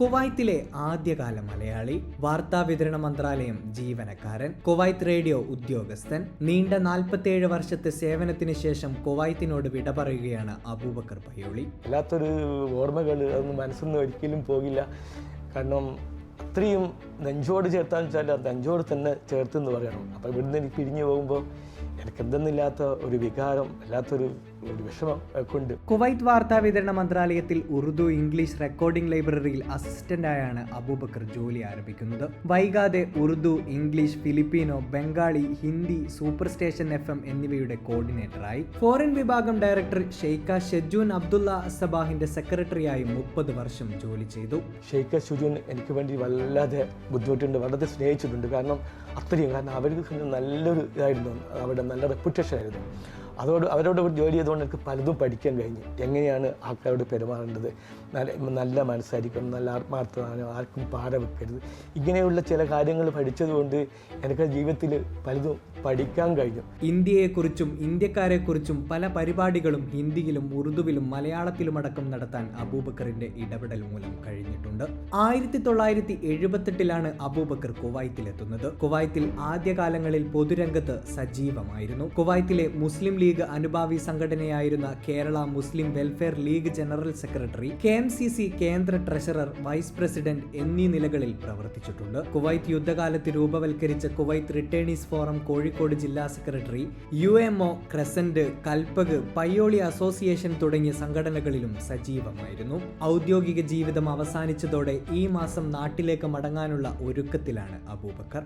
കുവൈത്തിലെ ആദ്യകാല മലയാളി വാർത്താ വിതരണ മന്ത്രാലയം ജീവനക്കാരൻ കുവൈത്ത് റേഡിയോ ഉദ്യോഗസ്ഥൻ നീണ്ട നാൽപ്പത്തിയേഴ് വർഷത്തെ സേവനത്തിന് ശേഷം കുവൈത്തിനോട് വിട പറയുകയാണ് അബൂബക്കർ പയ്യോളി. വല്ലാത്തൊരു ഓർമ്മകൾ അതൊന്നും മനസ്സൊന്നും ഒരിക്കലും പോകില്ല. കാരണം അത്രയും നെഞ്ചോട് ചേർത്താന്ന് വെച്ചാൽ നെഞ്ചോട് തന്നെ ചേർത്തെന്ന് പറയണം. അപ്പോൾ ഇവിടുന്ന് എനിക്ക് പിരിഞ്ഞു പോകുമ്പോൾ എനിക്ക് എന്തെന്നില്ലാത്ത ഒരു വികാരം വല്ലാത്തൊരു ഒരു വിഷമം കൊണ്ട് കുവൈത്ത് വാർത്താ വിതരണ മന്ത്രാലയത്തിൽ ഉറുദു ഇംഗ്ലീഷ് റെക്കോർഡിംഗ് ലൈബ്രറിയിൽ അസിസ്റ്റന്റായാണ് അബൂബക്കർ ജോലി ആരംഭിക്കുന്നത്. വൈകാതെ Urdu English Filipino Bengali Hindi super station F M എന്നിവയുടെ കോർഡിനേറ്ററായി. ഫോറിൻ വിഭാഗം ഡയറക്ടർ ഷെയ്ഖ ഷെജൂൻ അബ്ദുള്ള സബാഹിന്റെ സെക്രട്ടറിയായി മുപ്പത് വർഷം ജോലി ചെയ്തു. ഷെയ്ഖ ഷുജൂൻ എനിക്ക് വേണ്ടി വല്ലാതെ ബുദ്ധിമുട്ടുണ്ട് വളരെ സ്നേഹിച്ചിട്ടുണ്ട്. കാരണം അത്രയും കാരണം അവർക്ക് നല്ലൊരു ഇതായിരുന്നു. അവിടെ നല്ല റെപ്യൂട്ടേഷൻ ആയിരുന്നു. അതോട് അവരോട് ജോലി ചെയ്തുകൊണ്ട് എനിക്ക് പലതും പഠിക്കാൻ കഴിഞ്ഞു. എങ്ങനെയാണ് ആൾക്കാരോട് പെരുമാറേണ്ടത്? നല്ല നല്ല മനസ്സായിരിക്കണം നല്ല ആത്മാർത്ഥമാണ് ആർക്കും പാട വെക്കരുത്. ഇങ്ങനെയുള്ള ചില കാര്യങ്ങൾ പഠിച്ചതുകൊണ്ട് എനിക്ക് ജീവിതത്തിൽ പലതും പഠിക്കാൻ കഴിഞ്ഞു. ഇന്ത്യയെക്കുറിച്ചും ഇന്ത്യക്കാരെക്കുറിച്ചും പല പരിപാടികളും ഹിന്ദിയിലും ഉറുദുവിലും മലയാളത്തിലുമടക്കം നടത്താൻ അബൂബക്കറിന്റെ ഇടപെടൽ മൂലം കഴിഞ്ഞിട്ടുണ്ട്. ആയിരത്തി തൊള്ളായിരത്തി എഴുപത്തെട്ടിലാണ് അബൂബക്കർ കുവൈത്തിലെത്തുന്നത്. കുവൈത്തിൽ ആദ്യകാലങ്ങളിൽ പൊതുരംഗത്ത് സജീവമായിരുന്നു. കുവൈത്തിലെ മുസ്ലിം ലീഗ് അനുഭാവി സംഘടനയായിരുന്ന Kerala Muslim Welfare League general secretary K M C C കേന്ദ്ര ട്രഷറർ വൈസ് പ്രസിഡന്റ് എന്നീ നിലകളിൽ പ്രവർത്തിച്ചിട്ടുണ്ട്. കുവൈത്ത് യുദ്ധകാലത്ത് രൂപവൽക്കരിച്ച കുവൈത്ത് റിട്ടേണീസ് ഫോറം കോഴിക്കോട് ജില്ലാ secretary U M O crescent Kalpak Payyoli association തുടങ്ങിയ സംഘടനകളിലും സജീവമായിരുന്നു. ഔദ്യോഗിക ജീവിതം അവസാനിച്ചതോടെ ഈ മാസം നാട്ടിലേക്ക് മടങ്ങാനുള്ള ഒരുക്കത്തിലാണ് അബൂബക്കർ.